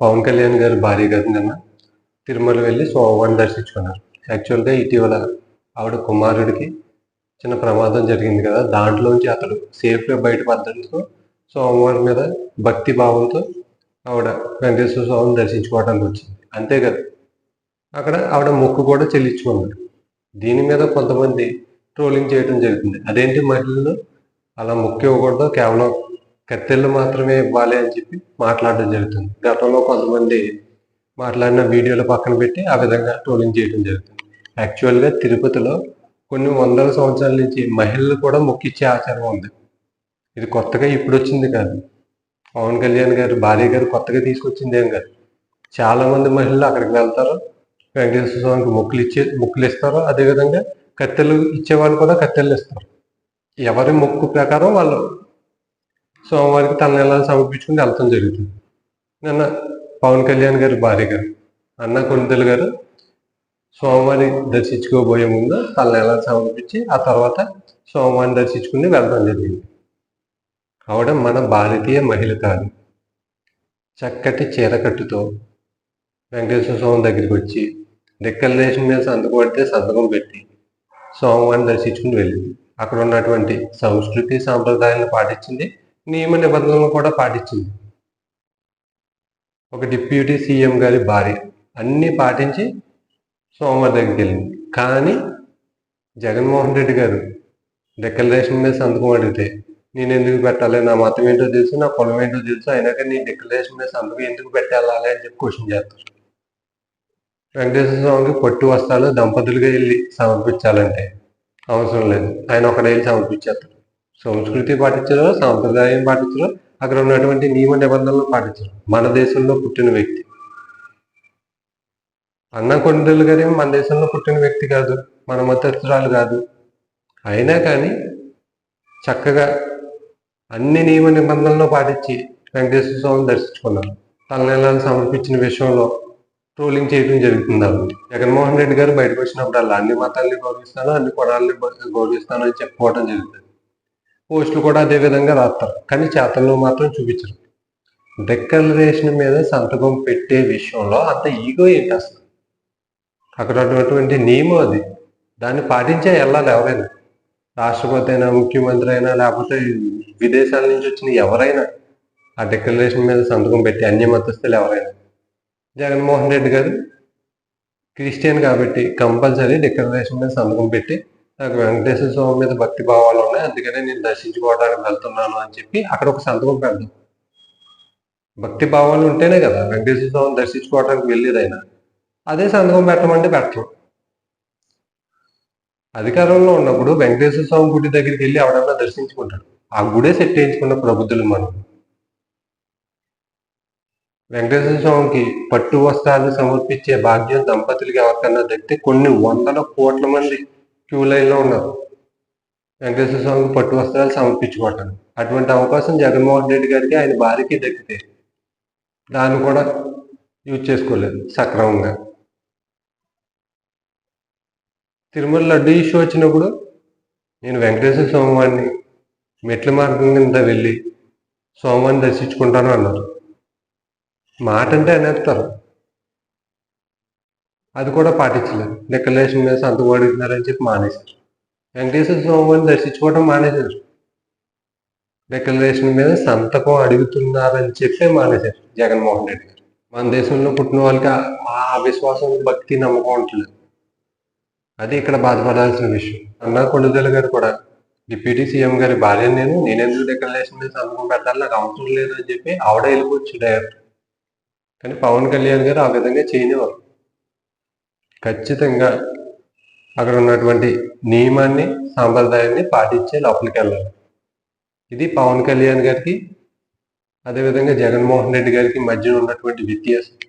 పవన్ కళ్యాణ్ గారు భార్య గారు నిన్న తిరుమల వెళ్ళి స్వామివారిని దర్శించుకున్నారు. యాక్చువల్గా ఇటీవల ఆవిడ కుమారుడికి చిన్న ప్రమాదం జరిగింది కదా దాంట్లోంచి అతడు సేఫ్గా బయటపడడంతో స్వామివారి మీద భక్తి భావంతో ఆవిడ వెంకటేశ్వర స్వామిని దర్శించుకోవడానికి వచ్చింది. అంతే కదా. అక్కడ ఆవిడ మొక్కు కూడా చెల్లించుకున్నారు దీని మీద కొంతమంది ట్రోలింగ్ చేయడం జరుగుతుంది. అదేంటి మహిళలు అలా మొక్కు ఇవ్వకూడదు కేవలం కత్తెళ్ళు మాత్రమే ఇవ్వాలి అని చెప్పి మాట్లాడడం జరుగుతుంది. గతంలో కొంతమంది మాట్లాడిన వీడియోలు పక్కన పెట్టి ఆ విధంగా ట్రోలింగ్ చేయడం జరుగుతుంది. యాక్చువల్గా తిరుపతిలో కొన్ని వందల సంవత్సరాల నుంచి మహిళలు కూడా మొక్కిచ్చే ఆచారం ఉంది. ఇది కొత్తగా ఇప్పుడు వచ్చింది కాదు. పవన్ కళ్యాణ్ గారు భార్య గారు కొత్తగా తీసుకొచ్చింది ఏం కాదు. చాలామంది మహిళలు అక్కడికి వెళ్తారు వెంకటేశ్వర స్వామికి మొక్కులు ఇచ్చే మొక్కులు ఇస్తారు. అదేవిధంగా కత్తెలు ఇచ్చేవాళ్ళు కూడా కత్తెలు ఇస్తారు. ఎవరి మొక్కు ప్రకారం వాళ్ళు సోమవారికి తన తలనెలాలు సమర్పించుకుని వెళ్తాం జరుగుతుంది. నిన్న పవన్ కళ్యాణ్ గారు భార్య గారు అన్న కొనిదెలు గారు సోమవారి దర్శించుకోబోయే ముందు తలనెలాలు సమర్పించి ఆ తర్వాత సోమవారిని దర్శించుకుని వెళ్ళడం జరిగింది. ఆవిడ మన భారతీయ మహిళ కాదు. చక్కటి చీరకట్టుతో వెంకటేశ్వర స్వామి దగ్గరికి వచ్చి డిక్లరేషన్ మీద సంతకం పడితే సంతకం పెట్టి సోమవారిని దర్శించుకుని వెళ్ళింది. అక్కడ ఉన్నటువంటి సంస్కృతి సాంప్రదాయాలను పాటించింది నియమ నిబంధనలు కూడా పాటించింది. ఒక డిప్యూటీ సీఎం గారి భార్య అన్నీ పాటించి సోమవారి దగ్గరికి వెళ్ళింది. కానీ జగన్మోహన్ రెడ్డి గారు డిక్లరేషన్ మీద సంతకం అడిగితే నేను ఎందుకు పెట్టాలి? నా మతం ఏంటో తెలుసు నా కులం ఏంటో తెలుసు అయినాక కానీ నీ డిక్లరేషన్ మీద సంతకం ఎందుకు పెట్టాలి? అని చెప్పి క్వశ్చన్ చేస్తారు. వెంకటేశ్వర స్వామికి పట్టు వస్త్రాలు దంపతులుగా వెళ్ళి సమర్పించాలంటే అవసరం లేదు. ఆయన ఒకడే వెళ్ళి సమర్పించేస్తారు. సంస్కృతి పాటించరు సాంప్రదాయం పాటించరు అక్కడ ఉన్నటువంటి నియమ నిబంధనలు పాటించరు మన దేశంలో పుట్టిన వ్యక్తి. అన్న కొండలు గారి మన దేశంలో పుట్టిన వ్యక్తి కాదు. మన మతస్థురాలు కాదు. అయినా కానీ చక్కగా అన్ని నియమ నిబంధనలు పాటించి వెంకటేశ్వర స్వామిని దర్శించుకున్నారు. తలనెలను సమర్పించిన విషయంలో ట్రోలింగ్ చేయడం జరుగుతుంది జగన్మోహన్ రెడ్డి గారు బయటకు వచ్చినప్పుడు అలా అన్ని మతాల్ని గౌరవిస్తాను అన్ని కులాలని గౌరవిస్తాను అని చెప్పుకోవడం జరుగుతుంది. పోస్టులు కూడా అదే విధంగా రాస్తారు. కానీ చేతల్లో మాత్రం చూపించరు. డెక్లరేషన్ మీద సంతకం పెట్టే విషయంలో అంత ఈగో ఏంటి అసలు? అక్కడ ఉన్నటువంటి నియమం అది. దాన్ని పాటించే వెళ్ళాలి ఎవరైనా. రాష్ట్రపతి అయినా ముఖ్యమంత్రి అయినా లేకపోతే విదేశాల నుంచి వచ్చిన ఎవరైనా ఆ డిక్లరేషన్ మీద సంతకం పెట్టి అన్య మతస్థులు ఎవరైనా. జగన్మోహన్ రెడ్డి గారు క్రిస్టియన్ కాబట్టి కంపల్సరీ డిక్లరేషన్ మీద సంతకం పెట్టి నాకు వెంకటేశ్వర స్వామి మీద భక్తి భావాలు ఉన్నాయి. అందుకనే నేను దర్శించుకోవడానికి వెళ్తున్నాను అని చెప్పి అక్కడ ఒక సంతకం పెడదాం. భక్తి భావాలు ఉంటేనే కదా వెంకటేశ్వర స్వామిని దర్శించుకోవడానికి వెళ్ళేదైనా. అదే సంతకం పెట్టమంటే పెట్టడం అధికారంలో ఉన్నప్పుడు వెంకటేశ్వర స్వామి గుడి దగ్గరికి వెళ్ళి ఎవడన్నా దర్శించుకుంటాడు. ఆ గుడే సెట్ చేయించుకున్న ప్రబుద్ధులు మనం వెంకటేశ్వర స్వామికి పట్టు వస్త్రాలు సమర్పించే భాగ్యం దంపతులకి ఎవరికన్నా దక్కితే కొన్ని వందల కోట్ల మంది క్యూ లైన్లో ఉన్నారు వెంకటేశ్వర స్వామికి పట్టు వస్త్రాలు సమర్పించుకోవటం. అటువంటి అవకాశం జగన్మోహన్ రెడ్డి గారికి ఆయన భార్యకి దక్కితే దాన్ని కూడా యూజ్ చేసుకోలేదు సక్రమంగా. తిరుమల లడ్డు ఇష్యూ వచ్చినప్పుడు నేను వెంకటేశ్వర స్వామివారిని మెట్ల మార్గం కింద వెళ్ళి స్వామివారిని దర్శించుకుంటాను అన్నారు. మాట అంటే అనేస్తారు అది కూడా పాటించలేదు. డిక్లరేషన్ మీద సంతకం అడుగుతున్నారని చెప్పి మానేశారు. వెంకటేశ్వర స్వామిని దర్శించుకోవడం మానేశారు. డిక్లరేషన్ మీద సంతకం అడుగుతున్నారని చెప్పే మానేశారు జగన్మోహన్ రెడ్డి గారు. మన దేశంలో పుట్టిన వాళ్ళకి ఆ విశ్వాసం భక్తి నమ్మకం ఉంటుంది అది ఇక్కడ బాధపడాల్సిన విషయం. అన్నా కొడుదల గారు కూడా డిప్యూటీ సీఎం గారి భార్య నేను నేనెందుకు డిక్లరేషన్ మీద సంతకం పెట్టాలి నాకు అవసరం లేదు అని చెప్పి ఆవిడ వెళ్ళిపోవచ్చు డైరెక్ట్ కానీ పవన్ కళ్యాణ్ గారు ఆ విధంగా చేయనివారు ఖచ్చితంగా అక్కడ ఉన్నటువంటి నియమాన్ని సాంప్రదాయాన్ని పాటించే లోపలికి వెళ్ళాలి. ఇది పవన్ కళ్యాణ్ గారికి అదేవిధంగా జగన్మోహన్ రెడ్డి గారికి మధ్య ఉన్నటువంటి వ్యత్యాసం.